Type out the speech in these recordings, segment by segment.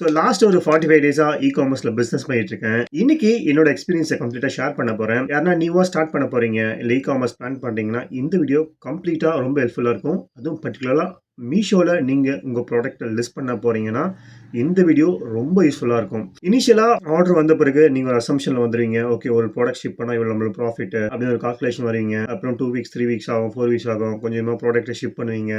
So last ஒரு forty five டேஸாக இ காமர்ஸில் பிஸ்னஸ் பண்ணிட்டு இருக்கேன் இன்னைக்கு என்னோட எக்ஸ்பீரியன்ஸை கம்ப்ளீட்டாக ஷேர் பண்ண போகிறேன் யாருன்னா நியூவாக ஸ்டார்ட் பண்ண போகிறீங்க இல்லை இ காமர்ஸ் பிளான் பண்ணுறீங்கன்னா இந்த வீடியோ கம்ப்ளீட்டாக ரொம்ப ஹெல்ப்ஃபுல்லாக இருக்கும். அதுவும் பர்டிகுலராக மீஷோவில் நீங்கள் உங்கள் ப்ராடக்ட்டை லிஸ்ட் பண்ண போகிறீங்கன்னா இந்த வீடியோ ரொம்ப யூஸ்ஃபுல்லாக இருக்கும். இனிஷியலாக ஆர்டர் வந்த பிறகு நீங்கள் ஒரு அசம்ஷனில் வந்துருவீங்க. ஓகே ஒரு ப்ராடக்ட் ஷிப் பண்ணால் இவ்வளோ நம்மளுக்கு ப்ராஃபிட் அப்படின்னு ஒரு கால்குலேஷன் வருவீங்க. அப்புறம் டூ வீக்ஸ் த்ரீ வீக்ஸ் ஆகும் ஃபோர் வீக்ஸ் ஆகும். கொஞ்சமாக ப்ராடக்ட்டை ஷிப் பண்ணுவீங்க.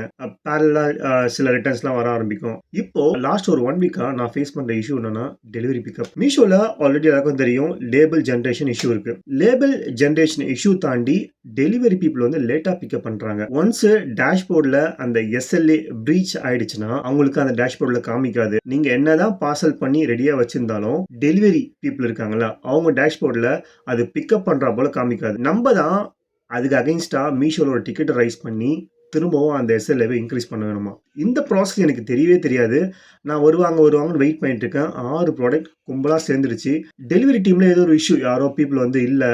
பேரலாக சில ரிட்டர்ன்ஸ்லாம் வர ஆரம்பிக்கும். இப்போ லாஸ்ட் ஒரு ஒன் வீக்காக நான் ஃபேஸ் பண்ணுற இஷ்யூ என்னன்னா டெலிவரி பிக்கப் மீஷோவில் ஆல்ரெடி எல்லாருக்கும் தெரியும் லேபிள் ஜென்ரேஷன் இஷ்யூ இருக்கு. லேபிள் ஜென்ரேஷன் இஷ்யூ தாண்டி டெலிவரி பீப்புள் வந்து லேட்டாக பிக்கப் பண்ணுறாங்க ஒன்ஸ் டேஷ்போர்டில் அந்த எஸ்எல்ஏ ப்ரீச் ஆயிடுச்சுன்னா அவங்களுக்கு அந்த டேஷ்போர்டில் காமிக்காது. நீங்கள் என்னதான் பார்சல் பண்ணி ரெடியாக வச்சிருந்தாலும் டெலிவரி பீப்புள் இருக்காங்கல்ல அவங்க டேஷ்போர்டில் அது பிக்கப் பண்ணுறா போல காமிக்காது. நம்ம தான் அதுக்கு அகைன்ஸ்டாக மீஷோவில் ஒரு டிக்கெட்டை ரைஸ் பண்ணி திரும்பவும் அந்த எஸ்எல்ஏவை இன்க்ரீஸ் பண்ண வேணுமா? இந்த ப்ராசஸ் எனக்கு தெரியவே தெரியாது. நான் வருவாங்க வருவாங்கன்னு வெயிட் பண்ணிட்டு இருக்கேன். ஆறு ப்ராடக்ட் கும்பலாக சேர்ந்துருச்சு டெலிவரி டீமில் ஏதோ ஒரு இஷ்யூ யாரோ பீப்புள் வந்து இல்லை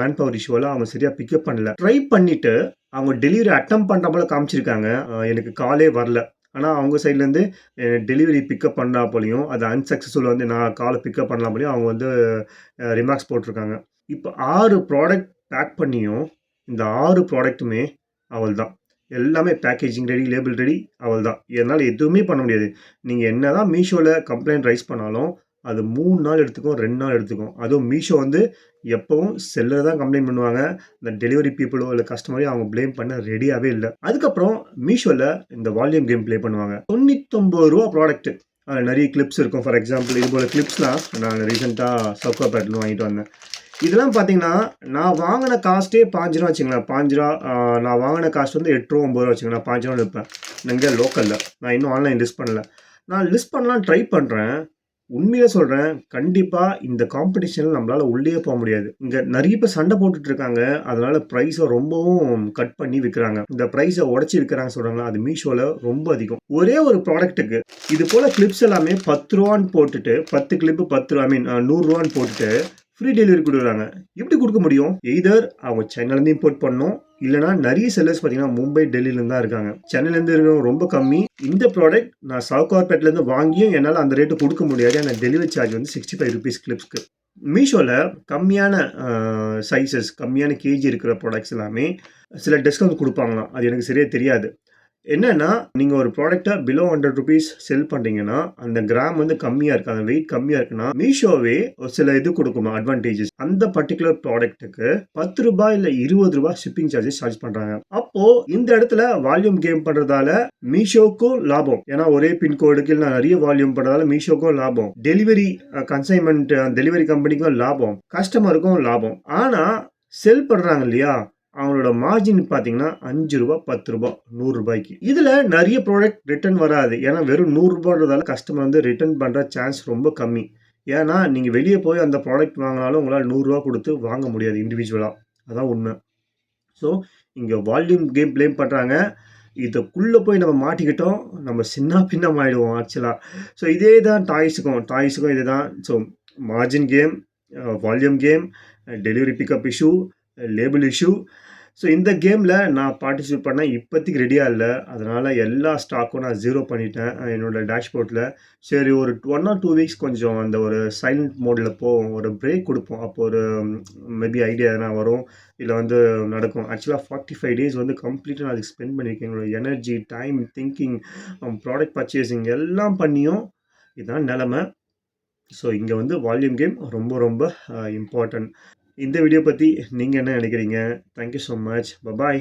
மேன் பவர் இஷ்யூவெல்லாம் அவங்க சரியாக பிக்கப் பண்ணல. ட்ரை பண்ணிவிட்டு அவங்க டெலிவரி அட்டம் பண்ணுற போல காமிச்சிருக்காங்க. எனக்கு காலே வரல. ஆனால் அவங்க சைட்லேருந்து டெலிவரி பிக்கப் பண்ணா போலையும் அது அன்சக்ஸஸ்ஃபுல் வந்து நான் காலை பிக்கப் பண்ணலாம் போலையும் அவங்க வந்து ரிமார்க்ஸ் போட்டிருக்காங்க. இப்போ ஆறு ப்ராடக்ட் பேக் பண்ணியும் இந்த ஆறு ப்ராடக்ட்டுமே அவள் தான் எல்லாமே பேக்கேஜிங் ரெடி லேபிள் ரெடி அவள் தான் என்னால் எதுவுமே பண்ண முடியாது. நீங்கள் என்ன தான் மீஷோவில் கம்ப்ளைண்ட் ரைஸ் பண்ணாலும் அது மூணு நாள் எடுத்துக்கும் ரெண்டு நாள் எடுத்துக்கும். அதுவும் மீஷோ வந்து எப்பவும் செல்லர் தான் கம்ப்ளைண்ட் பண்ணுவாங்க. இந்த டெலிவரி பீப்புளோ இல்லை கஸ்டமரையும் அவங்க ப்ளேம் பண்ண ரெடியாகவே இல்லை. அதுக்கப்புறம் மீஷோவில் இந்த வால்யூம் கேம் ப்ளே பண்ணுவாங்க. தொண்ணூத்தொம்பது ரூபா ப்ராடக்ட்டு அதில் நிறைய கிளிப்ஸ் இருக்கும். ஃபார் எக்ஸாம்பிள் இது போல் கிளிப்ஸ்லாம் நான் ரீசெண்டாக சவுக்கா பேட்டில் வாங்கிட்டு வந்தேன். இதெல்லாம் பார்த்தீங்கன்னா நான் வாங்கின காஸ்ட்டே பாஞ்சு ரூபா வச்சுங்களேன் பாஞ்சு ரூபா நான் வாங்கின காஸ்ட் வந்து எட்டு ரூபா ஒம்பது ரூபா வச்சுங்களேன் நான் பாஞ்சு ரூபா விற்பேன். இங்கே லோக்கலில் நான் இன்னும் ஆன்லைன் லிஸ்ட் பண்ணல. நான் லிஸ்ட் பண்ணலாம் ட்ரை பண்ணுறேன் உண்மையை சொல்கிறேன் கண்டிப்பாக இந்த காம்படிஷனில் நம்மளால் உள்ளே போக முடியாது. இங்கே நிறைய பேர் சண்டை போட்டுட்டு இருக்காங்க. அதனால் ப்ரைஸை ரொம்பவும் கட் பண்ணி விற்கிறாங்க இந்த ப்ரைஸை உடச்சி விற்கிறாங்க சொல்கிறாங்களா அது மீஷோவில் ரொம்ப அதிகம். ஒரே ஒரு ப்ராடக்ட்டுக்கு இது போல் கிளிப்ஸ் எல்லாமே பத்து ரூபான்னு போட்டுட்டு பத்து கிளிப்பு பத்து ரூபா ஐ மீன் நூறுரூவான்னு போட்டுட்டு ஃப்ரீ டெலிவரி கொடுக்குறாங்க. எப்படி கொடுக்க முடியும்? எய்தர் அவங்க சென்னையிலேருந்து இம்போர்ட் பண்ணணும் இல்லைனா நிறைய செல்லர்ஸ் பார்த்தீங்கன்னா மும்பை டெல்லியிலேருந்து தான் இருக்காங்க. சென்னையிலேருந்து இருக்கிறவங்க ரொம்ப கம்மி. இந்த ப்ராடக்ட் நான் சவுகார்பேட்லேருந்து வாங்கியும் என்னால் அந்த ரேட்டு கொடுக்க முடியாது. ஏன்னா டெலிவரி சார்ஜ் வந்து சிக்ஸ்டி ஃபைவ் ருபீஸ் கிளிப்ஸ்க்கு மீஷோவில் கம்மியான சைஸஸ் கம்மியான கேஜி இருக்கிற ப்ராடக்ட்ஸ் எல்லாமே சில டிஸ்கவுண்ட் கொடுப்பாங்களாம். அது எனக்கு சரியாக தெரியாது. என்னன்னா நீங்கள் ஒரு ப்ராடக்ட்டை பிலோ ஹண்ட்ரட் ருபீஸ் செல் பண்ணுறீங்கன்னா அந்த கிராம் வந்து கம்மியாக இருக்கு அந்த வெயிட் கம்மியாக இருக்குன்னா மீஷோவே ஒரு சில இது கொடுக்குமா அட்வான்டேஜஸ் அந்த பர்டிகுலர் ப்ராடக்ட்டுக்கு பத்து ரூபாய் இல்லை இருபது ரூபாய் ஷிப்பிங் சார்ஜஸ் சார்ஜ் பண்ணுறாங்க அப்போ இந்த இடத்துல வால்யூம் கேம் பண்ணுறதால மீஷோக்கும் லாபம். ஏன்னா ஒரே பின்கோடுக்கு இல்லை நிறைய வால்யூம் பண்ணுறதால மீஷோக்கும் லாபம். டெலிவரி கன்சைன்மெண்ட் டெலிவரி கம்பெனிக்கும் லாபம். கஸ்டமருக்கும் லாபம். ஆனால் செல் பண்ணுறாங்க இல்லையா? அவங்களோட மார்ஜின் பார்த்தீங்கன்னா அஞ்சு ரூபா பத்து ரூபா நூறுரூபாய்க்கு இதில் நிறைய ப்ராடக்ட் ரிட்டர்ன் வராது. ஏன்னா வெறும் நூறுரூபான்றதால கஸ்டமர் வந்து ரிட்டர்ன் பண்ணுற சான்ஸ் ரொம்ப கம்மி. ஏன்னா நீங்கள் வெளியே போய் அந்த ப்ராடக்ட் வாங்கினாலும் உங்களால் நூறுரூவா கொடுத்து வாங்க முடியாது இண்டிவிஜுவலாக அதான் உண்மை. ஸோ இங்கே வால்யூம் கேம் ப்ளேம் பண்ணுறாங்க இதுக்குள்ளே போய் நம்ம மாட்டிக்கிட்டோம் நம்ம சின்ன பின்னம் ஆகிடுவோம் ஆக்சுவலாக ஸோ இதே தான் டாய்ஸுக்கும் டாய்ஸுக்கும் இதே தான். So margin game volume game delivery pickup issue label issue so இந்த கேமில் நான் பார்ட்டிசிபேட் பண்ண இப்போதைக்கு ரெடியாக இல்லை. அதனால் எல்லா ஸ்டாக்கும் நான் ஜீரோ பண்ணிட்டேன். என்னோடய டேஷ்போர்ட்டில் சரி ஒரு ஒன் ஆர் டூ வீக்ஸ் கொஞ்சம் அந்த ஒரு சைலண்ட் மோடில் போவோம் ஒரு பிரேக் கொடுப்போம். அப்போ ஒரு மேபி ஐடியா எதனா வரும். இல்லை வந்து நடக்கும். ஆக்சுவலாக ஃபார்ட்டி ஃபைவ் டேஸ் வந்து கம்ப்ளீட்டாக நான் அதுக்கு ஸ்பெண்ட் பண்ணியிருக்கேன் என்னோடய energy time thinking product purchasing எல்லாம் பண்ணியும் இதுதான் நிலமை. ஸோ இங்கே வந்து வால்யூம் கேம் ரொம்ப ரொம்ப இம்பார்ட்டன்ட் இந்த வீடியோ பற்றி நீங்கள் என்ன நினைக்கிறீங்க? Thank you so much bye bye